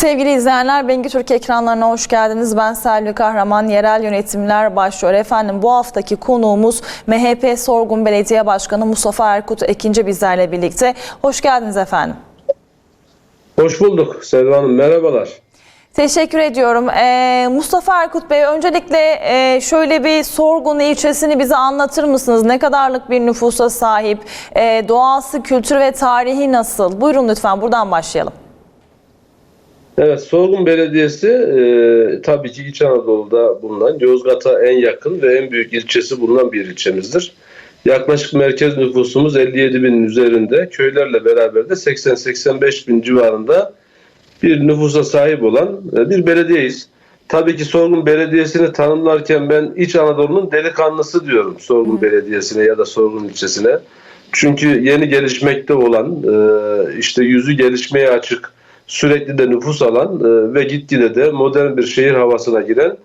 Sevgili izleyenler, Bengi Türk ekranlarına hoş geldiniz. Ben Selvi Kahraman, yerel yönetimler başlıyor. Efendim bu haftaki konuğumuz MHP Sorgun Belediye Başkanı Mustafa Erkut Ekinci bizlerle birlikte. Hoş geldiniz efendim. Hoş bulduk Selva Hanım. Merhabalar. Teşekkür ediyorum. Ee, Mustafa Erkut Bey öncelikle e, şöyle bir Sorgun ilçesini bize anlatır mısınız? Ne kadarlık bir nüfusa sahip? E, doğası, kültürü ve tarihi nasıl? Buyurun lütfen buradan başlayalım. Evet, Sorgun Belediyesi e, tabii ki İç Anadolu'da bulunan Yozgat'a en yakın ve en büyük ilçesi bulunan bir ilçemizdir. Yaklaşık merkez nüfusumuz 57 binin üzerinde, köylerle beraber de 80-85 bin civarında bir nüfusa sahip olan e, bir belediyeyiz. Tabii ki Sorgun Belediyesi'ni tanımlarken ben İç Anadolu'nun delikanlısı diyorum Sorgun Belediyesi'ne ya da Sorgun ilçesine. Çünkü yeni gelişmekte olan, e, işte yüzü gelişmeye açık, sürekli de nüfus alan e, ve gitgide de modern bir şehir havasına giren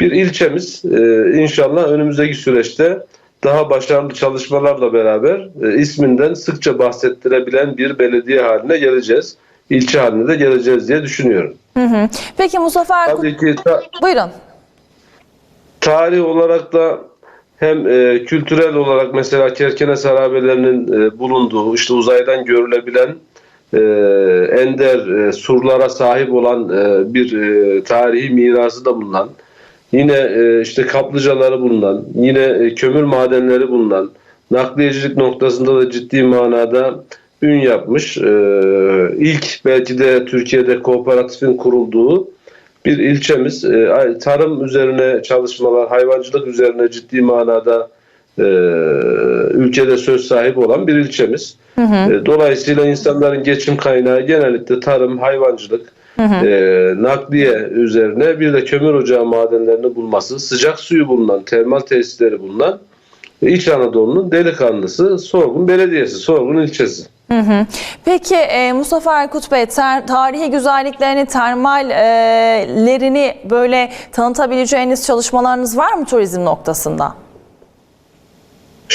bir ilçemiz. E, İnşallah önümüzdeki süreçte daha başarılı çalışmalarla beraber e, isminden sıkça bahsettirebilen bir belediye haline geleceğiz. İlçe haline de geleceğiz diye düşünüyorum. Hı hı. Peki Mustafa Erkut, Tabii ki ta- buyurun. tarih olarak da hem e, kültürel olarak mesela Kerkenes harabelerinin e, bulunduğu işte uzaydan görülebilen e, ender e, surlara sahip olan e, bir e, tarihi mirası da bulunan yine e, işte kaplıcaları bulunan yine e, kömür madenleri bulunan nakliyecilik noktasında da ciddi manada ün yapmış. E, ilk belki de Türkiye'de kooperatifin kurulduğu bir ilçemiz. E, tarım üzerine çalışmalar, hayvancılık üzerine ciddi manada e, ülkede söz sahibi olan bir ilçemiz. E, dolayısıyla insanların geçim kaynağı genellikle tarım, hayvancılık, e, nakliye üzerine bir de kömür ocağı madenlerini bulması, sıcak suyu bulunan, termal tesisleri bulunan e, İç Anadolu'nun delikanlısı Sorgun Belediyesi, Sorgun ilçesi. Hı hı. Peki e, Mustafa Erkut Bey ter- tarihi güzelliklerini, termallerini böyle tanıtabileceğiniz çalışmalarınız var mı turizm noktasında?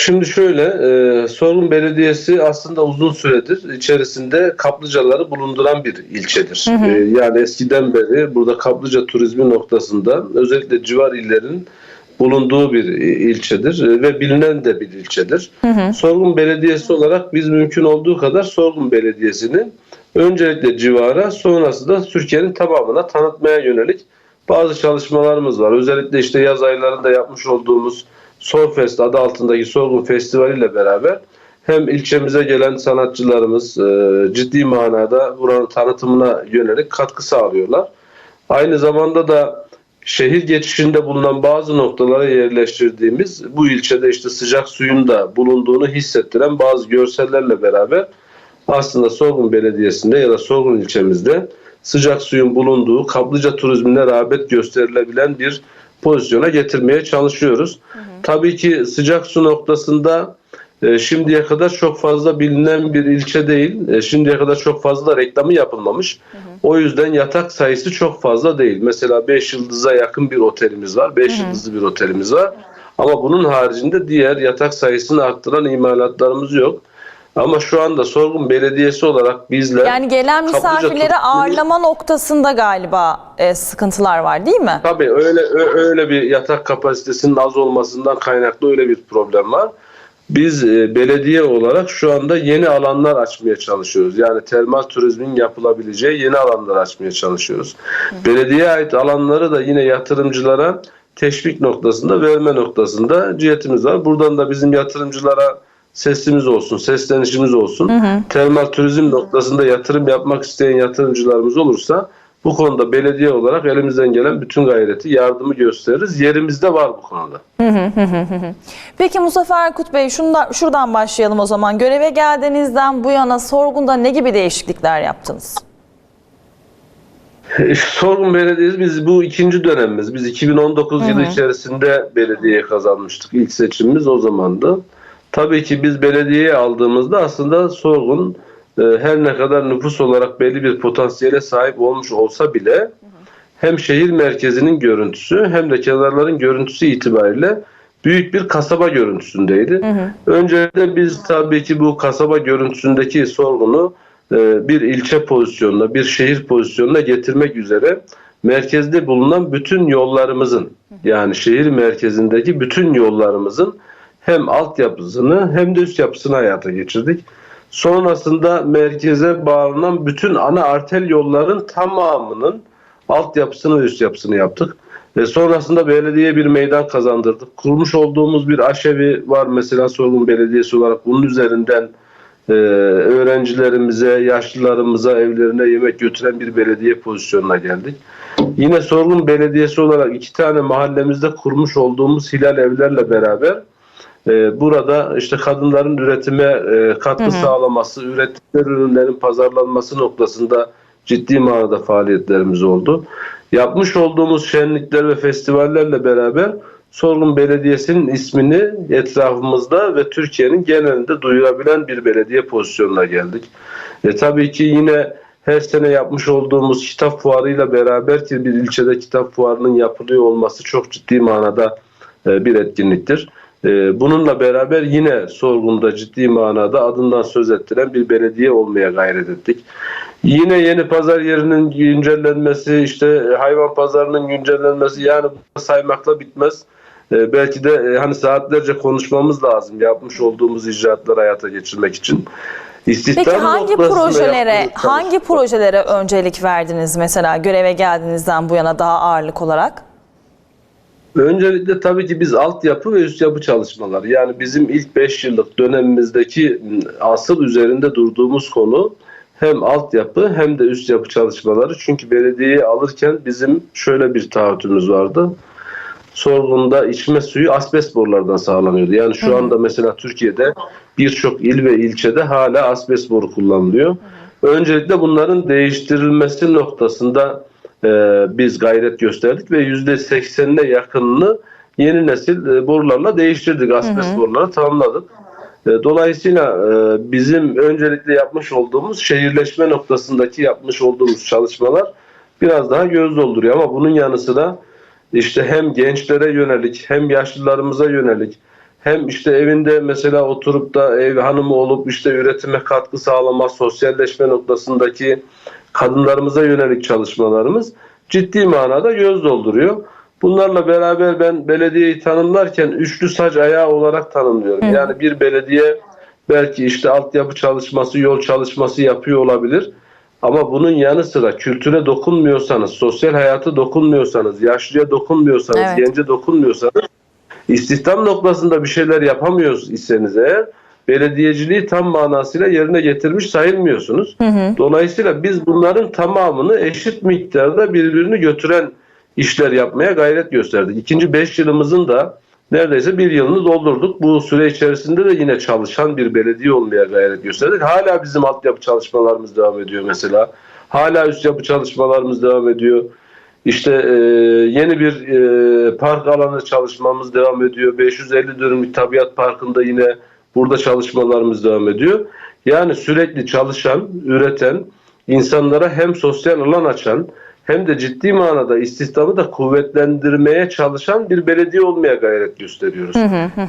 Şimdi şöyle, e, Sorgun Belediyesi aslında uzun süredir içerisinde kaplıcaları bulunduran bir ilçedir. E, yani eskiden beri burada kaplıca turizmi noktasında özellikle civar illerin bulunduğu bir ilçedir e, ve bilinen de bir ilçedir. Sorgun Belediyesi olarak biz mümkün olduğu kadar Sorgun Belediyesi'ni öncelikle civara sonrası da Türkiye'nin tamamına tanıtmaya yönelik bazı çalışmalarımız var. Özellikle işte yaz aylarında yapmış olduğumuz Sorfest adı altındaki Sorgun Festivali ile beraber hem ilçemize gelen sanatçılarımız e, ciddi manada buranın tanıtımına yönelik katkı sağlıyorlar. Aynı zamanda da şehir geçişinde bulunan bazı noktalara yerleştirdiğimiz bu ilçede işte sıcak suyun da bulunduğunu hissettiren bazı görsellerle beraber aslında Sorgun Belediyesi'nde ya da Sorgun ilçemizde sıcak suyun bulunduğu kaplıca turizmine rağbet gösterilebilen bir pozisyona getirmeye çalışıyoruz. Tabii ki sıcak su noktasında e, şimdiye kadar çok fazla bilinen bir ilçe değil. E, şimdiye kadar çok fazla reklamı yapılmamış. O yüzden yatak sayısı çok fazla değil. Mesela 5 yıldıza yakın bir otelimiz var. 5 yıldızlı bir otelimiz var. Ama bunun haricinde diğer yatak sayısını arttıran imalatlarımız yok. Ama şu anda Sorgun Belediyesi olarak bizler Yani gelen misafirleri ağırlama noktasında galiba e, sıkıntılar var değil mi? Tabii öyle öyle bir yatak kapasitesinin az olmasından kaynaklı öyle bir problem var. Biz e, belediye olarak şu anda yeni alanlar açmaya çalışıyoruz. Yani termal turizmin yapılabileceği yeni alanlar açmaya çalışıyoruz. Belediyeye ait alanları da yine yatırımcılara teşvik noktasında, verme noktasında cihetimiz var. Buradan da bizim yatırımcılara sesimiz olsun, seslenişimiz olsun. Termal turizm noktasında yatırım yapmak isteyen yatırımcılarımız olursa bu konuda belediye olarak elimizden gelen bütün gayreti, yardımı gösteririz. Yerimizde var bu konuda. Peki Mustafa Erkut Bey şundan, şuradan başlayalım o zaman. Göreve geldiğinizden bu yana Sorgun'da ne gibi değişiklikler yaptınız? Sorgun Belediyesi biz bu ikinci dönemimiz. Biz 2019 yılı içerisinde belediye kazanmıştık. İlk seçimimiz o zamandı. Tabii ki biz belediyeye aldığımızda aslında Sorgun e, her ne kadar nüfus olarak belli bir potansiyele sahip olmuş olsa bile hem şehir merkezinin görüntüsü hem de kenarların görüntüsü itibariyle büyük bir kasaba görüntüsündeydi. Öncelikle biz tabii ki bu kasaba görüntüsündeki sorgunu e, bir ilçe pozisyonuna, bir şehir pozisyonuna getirmek üzere merkezde bulunan bütün yollarımızın yani şehir merkezindeki bütün yollarımızın hem altyapısını hem de üst yapısını hayata geçirdik. Sonrasında merkeze bağlanan bütün ana artel yolların tamamının altyapısını ve üst yapısını yaptık. Ve sonrasında belediyeye bir meydan kazandırdık. Kurmuş olduğumuz bir aşevi var mesela Sorgun Belediyesi olarak bunun üzerinden e, öğrencilerimize, yaşlılarımıza evlerine yemek götüren bir belediye pozisyonuna geldik. Yine Sorgun Belediyesi olarak iki tane mahallemizde kurmuş olduğumuz hilal evlerle beraber burada işte kadınların üretime e, katkı sağlaması, ürettikleri ürünlerin pazarlanması noktasında ciddi manada faaliyetlerimiz oldu. Yapmış olduğumuz şenlikler ve festivallerle beraber Sorgun Belediyesi'nin ismini etrafımızda ve Türkiye'nin genelinde duyurabilen bir belediye pozisyonuna geldik. E, tabii ki yine her sene yapmış olduğumuz kitap fuarıyla beraber ki bir ilçede kitap fuarının yapılıyor olması çok ciddi manada e, bir etkinliktir. E, Bununla beraber yine sorgunda ciddi manada adından söz ettiren bir belediye olmaya gayret ettik. Yine yeni pazar yerinin güncellenmesi, işte hayvan pazarının güncellenmesi yani saymakla bitmez. E, belki de e, hani saatlerce konuşmamız lazım yapmış olduğumuz icraatları hayata geçirmek için. İstihdam Peki hangi projelere hangi projelere öncelik verdiniz mesela göreve geldiğinizden bu yana daha ağırlık olarak? Öncelikle tabii ki biz altyapı ve üst yapı çalışmaları yani bizim ilk 5 yıllık dönemimizdeki m, asıl üzerinde durduğumuz konu hem altyapı hem de üst yapı çalışmaları. Çünkü belediyeyi alırken bizim şöyle bir taahhütümüz vardı. Sorgun'da içme suyu asbest borulardan sağlanıyordu. Yani şu anda mesela Türkiye'de birçok il ve ilçede hala asbest boru kullanılıyor. Öncelikle bunların değiştirilmesi noktasında e, biz gayret gösterdik ve %80'ine yakınını yeni nesil e, borularla değiştirdik. Asbest boruları tamamladık. E, Dolayısıyla e, bizim öncelikle yapmış olduğumuz şehirleşme noktasındaki yapmış olduğumuz çalışmalar biraz daha göz dolduruyor ama bunun yanı sıra işte hem gençlere yönelik hem yaşlılarımıza yönelik hem işte evinde mesela oturup da ev hanımı olup işte üretime katkı sağlama, sosyalleşme noktasındaki kadınlarımıza yönelik çalışmalarımız ciddi manada göz dolduruyor. Bunlarla beraber ben belediyeyi tanımlarken üçlü saç ayağı olarak tanımlıyorum. Yani bir belediye belki işte altyapı çalışması, yol çalışması yapıyor olabilir. Ama bunun yanı sıra kültüre dokunmuyorsanız, sosyal hayata dokunmuyorsanız, yaşlıya dokunmuyorsanız, Evet. gence dokunmuyorsanız, istihdam noktasında bir şeyler yapamıyoruz iseniz eğer, belediyeciliği tam manasıyla yerine getirmiş sayılmıyorsunuz. Dolayısıyla biz bunların tamamını eşit miktarda birbirini götüren işler yapmaya gayret gösterdik. İkinci beş yılımızın da neredeyse bir yılını doldurduk. Bu süre içerisinde de yine çalışan bir belediye olmaya gayret gösterdik. Hala bizim altyapı çalışmalarımız devam ediyor mesela. Hala üst yapı çalışmalarımız devam ediyor. İşte e, yeni bir e, park alanı çalışmamız devam ediyor. 550 dönümlük tabiat parkında yine burada çalışmalarımız devam ediyor. Yani sürekli çalışan, üreten, insanlara hem sosyal alan açan hem de ciddi manada istihdamı da kuvvetlendirmeye çalışan bir belediye olmaya gayret gösteriyoruz.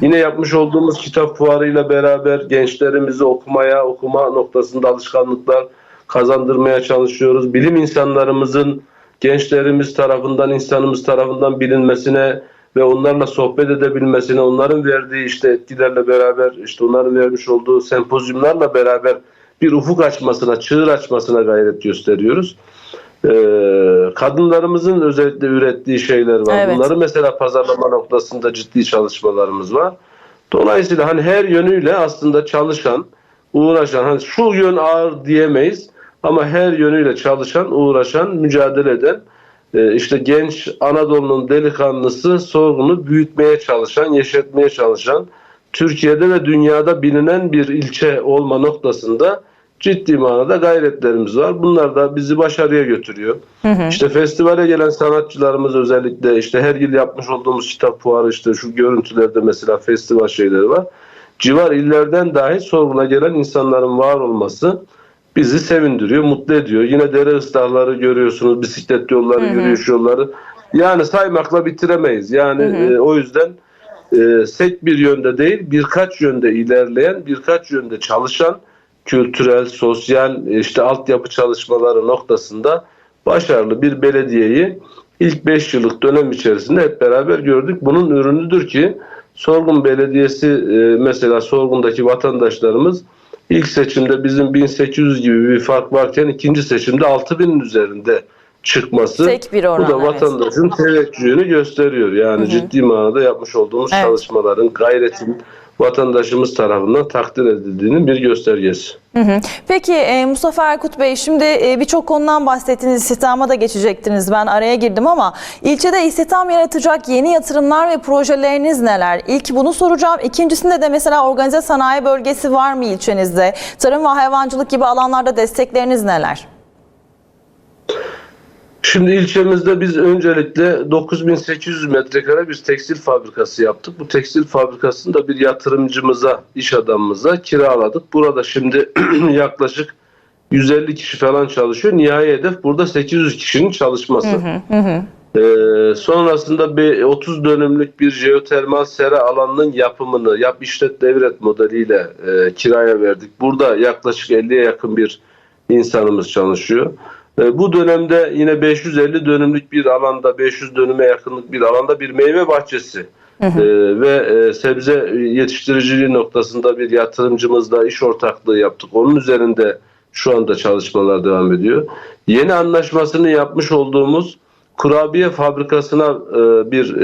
Yine yapmış olduğumuz kitap fuarıyla beraber gençlerimizi okumaya, okuma noktasında alışkanlıklar kazandırmaya çalışıyoruz. Bilim insanlarımızın gençlerimiz tarafından, insanımız tarafından bilinmesine ve onlarla sohbet edebilmesine, onların verdiği işte etkilerle beraber, işte onların vermiş olduğu sempozyumlarla beraber bir ufuk açmasına, çığır açmasına gayret gösteriyoruz. Ee, kadınlarımızın özellikle ürettiği şeyler var. Evet. Bunları mesela pazarlama noktasında ciddi çalışmalarımız var. Dolayısıyla hani her yönüyle aslında çalışan, uğraşan, hani şu yön ağır diyemeyiz ama her yönüyle çalışan, uğraşan, mücadele eden işte genç Anadolu'nun delikanlısı sorunu büyütmeye çalışan, yeşertmeye çalışan, Türkiye'de ve dünyada bilinen bir ilçe olma noktasında ciddi manada gayretlerimiz var. Bunlar da bizi başarıya götürüyor. İşte festivale gelen sanatçılarımız özellikle işte her yıl yapmış olduğumuz kitap fuarı işte şu görüntülerde mesela festival şeyleri var. Civar illerden dahi sorguna gelen insanların var olması bizi sevindiriyor, mutlu ediyor. Yine dere ıslarları görüyorsunuz, bisiklet yolları, yürüyüş yolları. Yani saymakla bitiremeyiz. Yani e, o yüzden e, sek bir yönde değil, birkaç yönde ilerleyen, birkaç yönde çalışan, kültürel, sosyal işte altyapı çalışmaları noktasında başarılı bir belediyeyi ilk 5 yıllık dönem içerisinde hep beraber gördük. Bunun ürünüdür ki Sorgun Belediyesi e, mesela Sorgun'daki vatandaşlarımız ilk seçimde bizim 1800 gibi bir fark varken ikinci seçimde 6000'in üzerinde çıkması Tek bir oran, bu da evet. vatandaşın teveccühünü gösteriyor. Yani ciddi manada yapmış olduğumuz Evet. çalışmaların, gayretin vatandaşımız tarafından takdir edildiğinin bir göstergesi. Peki e, Mustafa Erkut Bey şimdi e, birçok konudan bahsettiniz. İstihdama da geçecektiniz. Ben araya girdim ama ilçede istihdam yaratacak yeni yatırımlar ve projeleriniz neler? İlk bunu soracağım. İkincisinde de mesela organize sanayi bölgesi var mı ilçenizde? Tarım ve hayvancılık gibi alanlarda destekleriniz neler? Şimdi ilçemizde biz öncelikle 9800 metrekare bir tekstil fabrikası yaptık. Bu tekstil fabrikasını da bir yatırımcımıza, iş adamımıza kiraladık. Burada şimdi yaklaşık 150 kişi falan çalışıyor. Nihai hedef burada 800 kişinin çalışması. Ee, sonrasında bir 30 dönümlük bir jeotermal sera alanının yapımını yap işlet devret modeliyle e, kiraya verdik. Burada yaklaşık 50'ye yakın bir insanımız çalışıyor. E, bu dönemde yine 550 dönümlük bir alanda 500 dönüme yakınlık bir alanda bir meyve bahçesi e, ve e, sebze yetiştiriciliği noktasında bir yatırımcımızla iş ortaklığı yaptık. Onun üzerinde şu anda çalışmalar devam ediyor. Yeni anlaşmasını yapmış olduğumuz kurabiye fabrikasına bir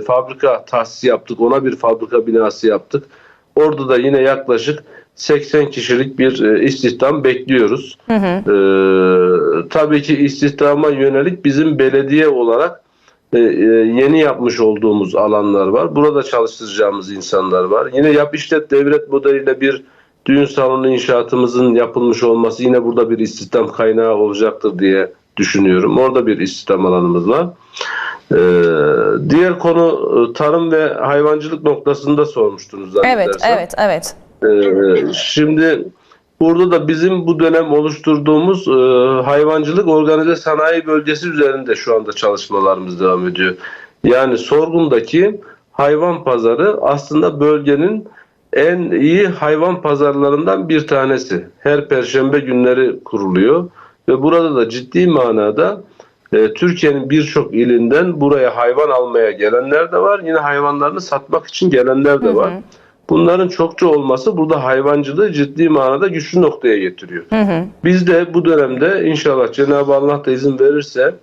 fabrika tahsis yaptık. Ona bir fabrika binası yaptık. Orada da yine yaklaşık 80 kişilik bir e, istihdam bekliyoruz. E, tabii ki istihdama yönelik bizim belediye olarak e, e, yeni yapmış olduğumuz alanlar var. Burada çalıştıracağımız insanlar var. Yine yap işlet devlet modeliyle bir düğün salonu inşaatımızın yapılmış olması yine burada bir istihdam kaynağı olacaktır diye düşünüyorum. Orada bir istihdam alanımız var. Ee, diğer konu e, tarım ve hayvancılık noktasında sormuştunuz Evet, evet, evet. Ee, şimdi burada da bizim bu dönem oluşturduğumuz e, hayvancılık organize sanayi bölgesi üzerinde şu anda çalışmalarımız devam ediyor. Yani Sorgun'daki hayvan pazarı aslında bölgenin en iyi hayvan pazarlarından bir tanesi. Her perşembe günleri kuruluyor ve burada da ciddi manada e, Türkiye'nin birçok ilinden buraya hayvan almaya gelenler de var. Yine hayvanlarını satmak için gelenler de var. Bunların çokça olması burada hayvancılığı ciddi manada güçlü noktaya getiriyor. Biz de bu dönemde inşallah Cenab-ı Allah da izin verirse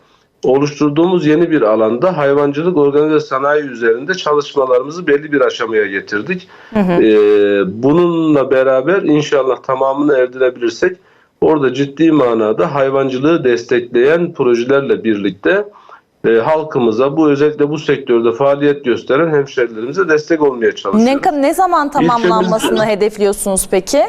oluşturduğumuz yeni bir alanda hayvancılık organize sanayi üzerinde çalışmalarımızı belli bir aşamaya getirdik. Ee, bununla beraber inşallah tamamını erdirebilirsek orada ciddi manada hayvancılığı destekleyen projelerle birlikte e, halkımıza bu özellikle bu sektörde faaliyet gösteren hemşerilerimize destek olmaya çalışıyoruz. Ne, ne zaman tamamlanmasını İlçemizde- hedefliyorsunuz peki?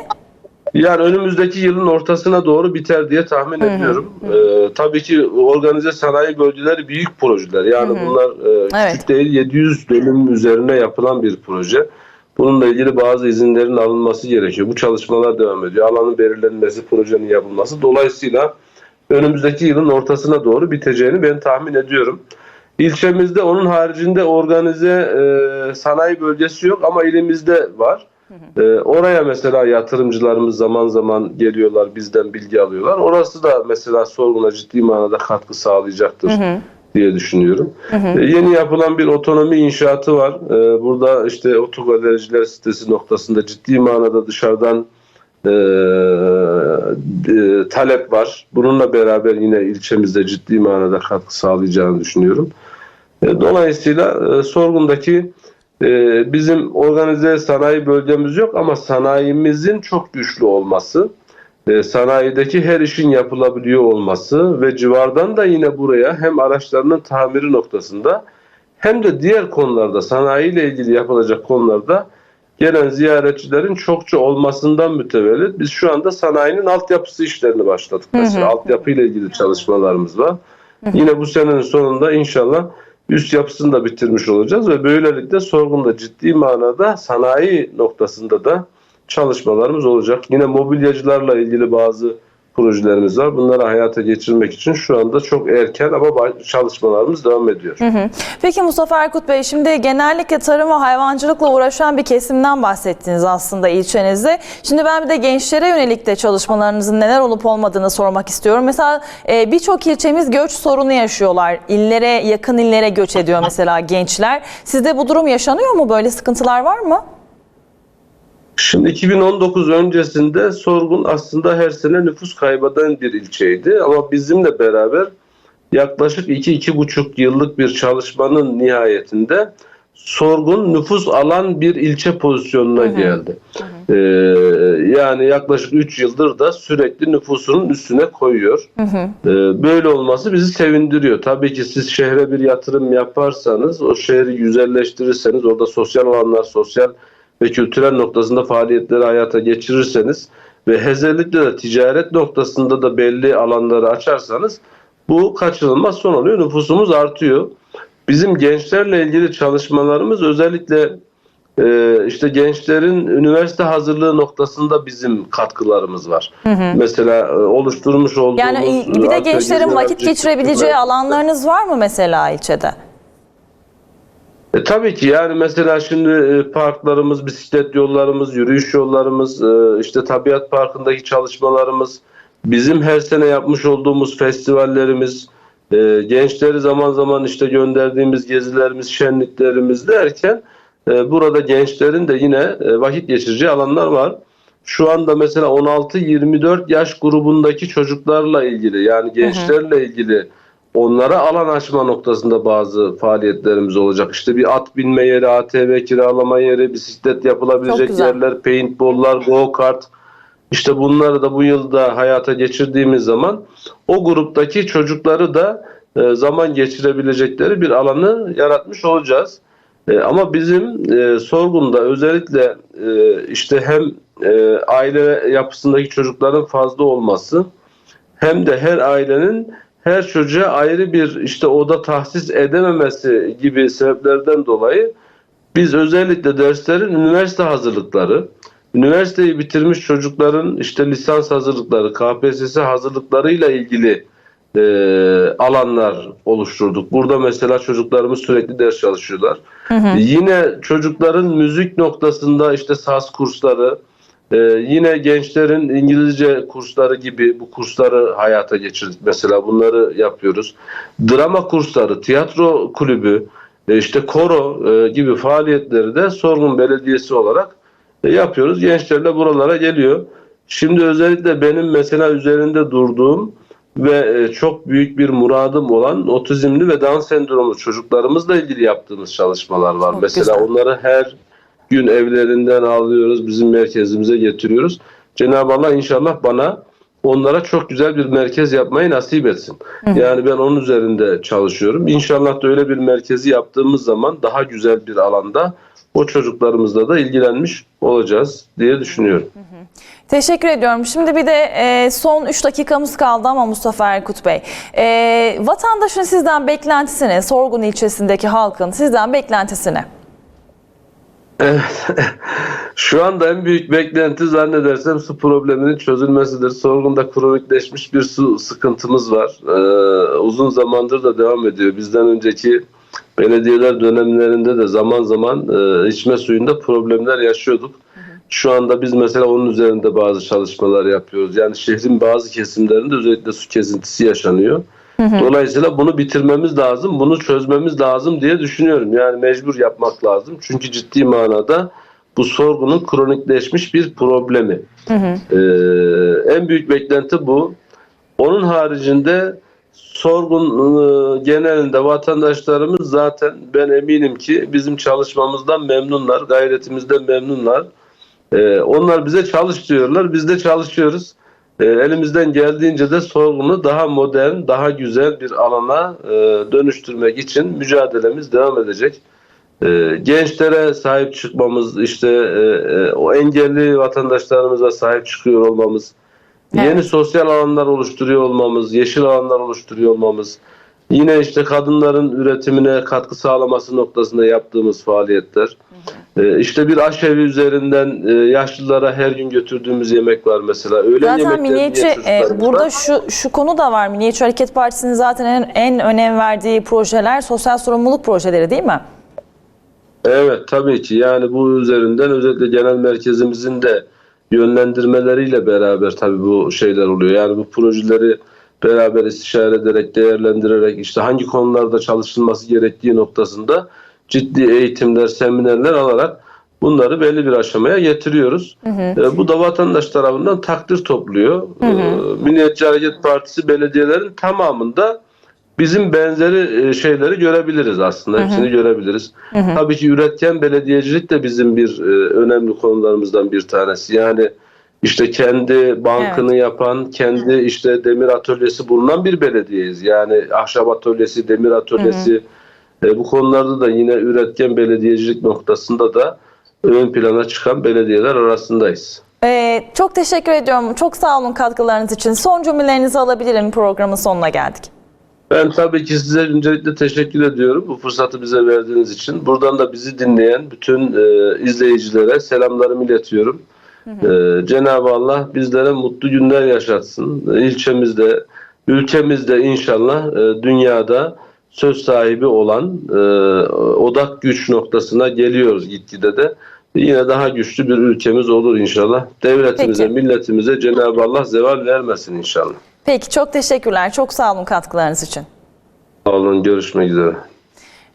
Yani önümüzdeki yılın ortasına doğru biter diye tahmin ediyorum. Ee, tabii ki organize sanayi bölgeleri büyük projeler. Yani bunlar e, küçük Evet. değil 700 dönüm üzerine yapılan bir proje. Bununla ilgili bazı izinlerin alınması gerekiyor. Bu çalışmalar devam ediyor. Alanın belirlenmesi, projenin yapılması. Dolayısıyla önümüzdeki yılın ortasına doğru biteceğini ben tahmin ediyorum. İlçemizde onun haricinde organize e, sanayi bölgesi yok ama ilimizde var. E, oraya mesela yatırımcılarımız zaman zaman geliyorlar, bizden bilgi alıyorlar. Orası da mesela sorguna ciddi manada katkı sağlayacaktır diye düşünüyorum. E, yeni yapılan bir otonomi inşaatı var. E, burada işte otogalericiler sitesi noktasında ciddi manada dışarıdan e, e, talep var. Bununla beraber yine ilçemizde ciddi manada katkı sağlayacağını düşünüyorum. E, Dolayısıyla e, sorgundaki e, bizim organize sanayi bölgemiz yok ama sanayimizin çok güçlü olması, e, sanayideki her işin yapılabiliyor olması ve civardan da yine buraya hem araçlarının tamiri noktasında hem de diğer konularda sanayiyle ilgili yapılacak konularda gelen ziyaretçilerin çokça olmasından mütevellit biz şu anda sanayinin altyapısı işlerini başladık. Mesela altyapıyla ilgili çalışmalarımız var. Yine bu senenin sonunda inşallah üst yapısını da bitirmiş olacağız ve böylelikle sorgunda ciddi manada sanayi noktasında da çalışmalarımız olacak. Yine mobilyacılarla ilgili bazı projelerimiz var. Bunları hayata geçirmek için şu anda çok erken ama çalışmalarımız devam ediyor. Peki Mustafa Erkut Bey şimdi genellikle tarım ve hayvancılıkla uğraşan bir kesimden bahsettiniz aslında ilçenizde. Şimdi ben bir de gençlere yönelik de çalışmalarınızın neler olup olmadığını sormak istiyorum. Mesela e, birçok ilçemiz göç sorunu yaşıyorlar. İllere, yakın illere göç ediyor mesela gençler. Sizde bu durum yaşanıyor mu? Böyle sıkıntılar var mı? Şimdi 2019 öncesinde Sorgun aslında her sene nüfus kaybeden bir ilçeydi ama bizimle beraber yaklaşık 2-2,5 yıllık bir çalışmanın nihayetinde Sorgun nüfus alan bir ilçe pozisyonuna geldi. Ee, yani yaklaşık 3 yıldır da sürekli nüfusunun üstüne koyuyor. Ee, böyle olması bizi sevindiriyor. Tabii ki siz şehre bir yatırım yaparsanız, o şehri güzelleştirirseniz, orada sosyal alanlar, sosyal ve kültürel noktasında faaliyetleri hayata geçirirseniz ve özellikle de ticaret noktasında da belli alanları açarsanız bu kaçınılmaz son oluyor. Nüfusumuz artıyor. Bizim gençlerle ilgili çalışmalarımız özellikle e, işte gençlerin üniversite hazırlığı noktasında bizim katkılarımız var. Mesela e, oluşturmuş olduğumuz Yani bir de gençlerin vakit geçirebileceği alanlarınız var mı mesela ilçede? E, tabii ki yani mesela şimdi e, parklarımız, bisiklet yollarımız, yürüyüş yollarımız, e, işte tabiat parkındaki çalışmalarımız, bizim her sene yapmış olduğumuz festivallerimiz, e, gençleri zaman zaman işte gönderdiğimiz gezilerimiz, şenliklerimiz derken e, burada gençlerin de yine e, vakit geçireceği alanlar var. Şu anda mesela 16-24 yaş grubundaki çocuklarla ilgili yani gençlerle ilgili onlara alan açma noktasında bazı faaliyetlerimiz olacak. İşte bir at binme yeri, ATV kiralama yeri, bisiklet yapılabilecek yerler, paintballlar, go kart. İşte bunları da bu yılda hayata geçirdiğimiz zaman o gruptaki çocukları da e, zaman geçirebilecekleri bir alanı yaratmış olacağız. E, ama bizim e, sorgunda özellikle e, işte hem e, aile yapısındaki çocukların fazla olması hem de her ailenin her çocuğa ayrı bir işte oda tahsis edememesi gibi sebeplerden dolayı biz özellikle derslerin üniversite hazırlıkları, üniversiteyi bitirmiş çocukların işte lisans hazırlıkları, KPSS hazırlıklarıyla ilgili e, alanlar oluşturduk. Burada mesela çocuklarımız sürekli ders çalışıyorlar. Yine çocukların müzik noktasında işte saz kursları, ee, yine gençlerin İngilizce kursları gibi bu kursları hayata geçirdik. Mesela bunları yapıyoruz. Drama kursları, tiyatro kulübü, e, işte koro e, gibi faaliyetleri de Sorgun Belediyesi olarak e, yapıyoruz. Gençlerle buralara geliyor. Şimdi özellikle benim mesela üzerinde durduğum ve e, çok büyük bir muradım olan otizmli ve Down sendromlu çocuklarımızla ilgili yaptığımız çalışmalar var. Çok mesela güzel. onları her gün evlerinden alıyoruz, bizim merkezimize getiriyoruz. Cenab-ı Allah inşallah bana onlara çok güzel bir merkez yapmayı nasip etsin. Yani ben onun üzerinde çalışıyorum. İnşallah da öyle bir merkezi yaptığımız zaman daha güzel bir alanda o çocuklarımızla da ilgilenmiş olacağız diye düşünüyorum. Teşekkür ediyorum. Şimdi bir de e, son 3 dakikamız kaldı ama Mustafa Erkut Bey. E, vatandaşın sizden beklentisi ne? Sorgun ilçesindeki halkın sizden beklentisi ne? Şu anda en büyük beklenti zannedersem su probleminin çözülmesidir. Sorgunda kronikleşmiş bir su sıkıntımız var. Ee, uzun zamandır da devam ediyor. Bizden önceki belediyeler dönemlerinde de zaman zaman e, içme suyunda problemler yaşıyorduk. Şu anda biz mesela onun üzerinde bazı çalışmalar yapıyoruz. Yani şehrin bazı kesimlerinde özellikle su kesintisi yaşanıyor. Dolayısıyla bunu bitirmemiz lazım, bunu çözmemiz lazım diye düşünüyorum. Yani mecbur yapmak lazım. Çünkü ciddi manada bu sorgunun kronikleşmiş bir problemi. Ee, en büyük beklenti bu. Onun haricinde sorgun e, genelinde vatandaşlarımız zaten ben eminim ki bizim çalışmamızdan memnunlar, gayretimizden memnunlar. Ee, onlar bize çalış diyorlar, biz de çalışıyoruz. Ee, elimizden geldiğince de sorgunu daha modern, daha güzel bir alana e, dönüştürmek için mücadelemiz devam edecek. Ee, gençlere sahip çıkmamız, işte e, e, o engelli vatandaşlarımıza sahip çıkıyor olmamız, Evet. yeni sosyal alanlar oluşturuyor olmamız, yeşil alanlar oluşturuyor olmamız, Yine işte kadınların üretimine katkı sağlaması noktasında yaptığımız faaliyetler. Ee, işte bir aşevi üzerinden e, yaşlılara her gün götürdüğümüz yemek var mesela. Öğlen Zaten Milliyetçi e, burada var. şu şu konu da var. Milliyetçi Hareket Partisi'nin zaten en, en önem verdiği projeler sosyal sorumluluk projeleri değil mi? Evet tabii ki yani bu üzerinden özellikle genel merkezimizin de yönlendirmeleriyle beraber tabii bu şeyler oluyor. Yani bu projeleri beraber istişare ederek, değerlendirerek işte hangi konularda çalışılması gerektiği noktasında ciddi eğitimler, seminerler alarak bunları belli bir aşamaya getiriyoruz. E, bu da vatandaş tarafından takdir topluyor. E, Milliyetçi Hareket Partisi belediyelerin tamamında bizim benzeri e, şeyleri görebiliriz aslında. Hepsini görebiliriz. Tabii ki üretken belediyecilik de bizim bir e, önemli konularımızdan bir tanesi. Yani işte kendi bankını yapan, kendi işte demir atölyesi bulunan bir belediyeyiz. Yani ahşap atölyesi, demir atölyesi e, bu konularda da yine üretken belediyecilik noktasında da ön plana çıkan belediyeler arasındayız. E, çok teşekkür ediyorum. Çok sağ olun katkılarınız için. Son cümlelerinizi alabilirim. Programın sonuna geldik. Ben tabii ki size öncelikle teşekkür ediyorum bu fırsatı bize verdiğiniz için. Buradan da bizi dinleyen bütün e, izleyicilere selamlarımı iletiyorum. E, Cenab-ı Allah bizlere mutlu günler yaşatsın. İlçemizde, ülkemizde inşallah e, dünyada söz sahibi olan e, odak güç noktasına geliyoruz gitgide de. Yine daha güçlü bir ülkemiz olur inşallah. Devletimize, Peki. milletimize Cenab-ı Allah zeval vermesin inşallah. Peki çok teşekkürler. Çok sağ olun katkılarınız için. Sağ olun, görüşmek üzere.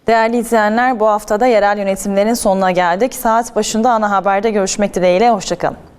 Değerli izleyenler bu haftada yerel yönetimlerin sonuna geldik. Saat başında ana haberde görüşmek dileğiyle. Hoşçakalın.